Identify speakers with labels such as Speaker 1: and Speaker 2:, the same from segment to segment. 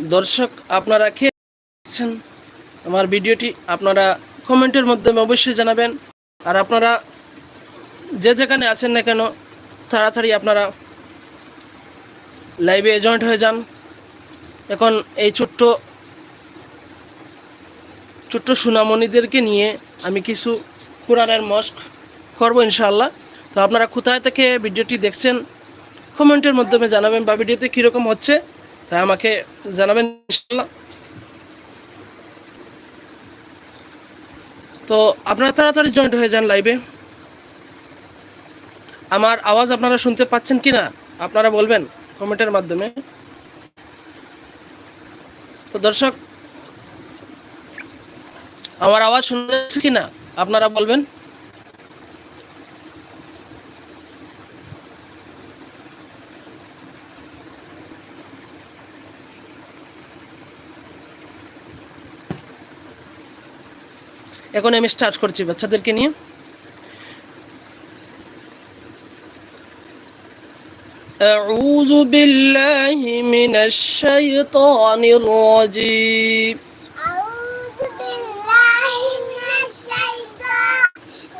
Speaker 1: দর্শক, আপনারা খেয়েছেন আমার ভিডিওটি আপনারা কমেন্টের মাধ্যমে অবশ্যই জানাবেন। আর আপনারা যে যেখানে আছেন না কেন, তাড়াতাড়ি আপনারা লাইভে জয়েন্ট হয়ে যান। এখন এই ছোট্ট ছোট্ট সুনামণিদেরকে নিয়ে আমি কিছু কোরআনের মস্ক করব ইনশাল্লাহ তো আপনারা কোথায় থেকে ভিডিওটি দেখছেন, কমেন্টের মাধ্যমে জানাবেন বা ভিডিওতে কীরকম হচ্ছে। তা আমাকে জানাবেন ইনশাআল্লাহ। তো আপনারা তাড়াতাড়ি জয়েন্ট হয়ে যান লাইভে আমার আওয়াজ আপনারা শুনতে পাচ্ছেন কি না আপনারা বলবেন কমেন্টের মাধ্যমে। তো দর্শক, আমার আওয়াজ শুনতে যাচ্ছে কি না আপনারা বলবেন। এখন আমি স্টার্ট করছি বাচ্চাদেরকে নিয়ে أعوذ بالله من الشيطان الرجيم
Speaker 2: أعوذ بالله من الشيطان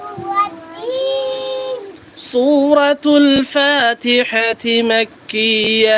Speaker 2: الرجيم
Speaker 1: سورة الفاتحة مكية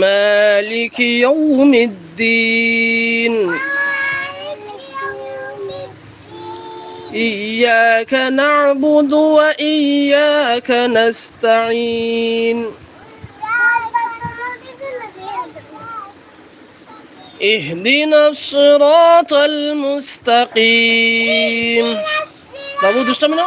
Speaker 1: مالك يوم الدين. إياك نعبد وإياك نستعين. اهدنا الصراط المستقيم. বাবু দুষ্টামি না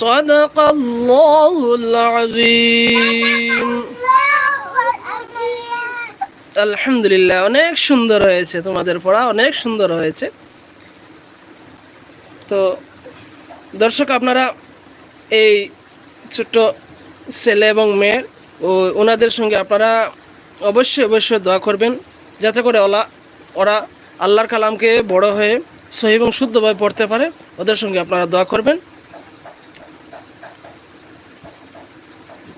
Speaker 1: صدق الله العظيم
Speaker 2: الله العظيم
Speaker 1: আলহামদুলিল্লাহ অনেক সুন্দর হয়েছে তোমাদের পড়া অনেক সুন্দর হয়েছে তো দর্শক আপনারা এই ছোট্ট ছেলে এবং মেয়ের ও ওনাদের সঙ্গে আপনারা অবশ্যই অবশ্যই দোয়া করবেন যাতে করে ওলা ওরা আল্লাহর কালামকে বড় হয়ে সহি এবং শুদ্ধভাবে পড়তে পারে ওদের সঙ্গে আপনারা দোয়া করবেন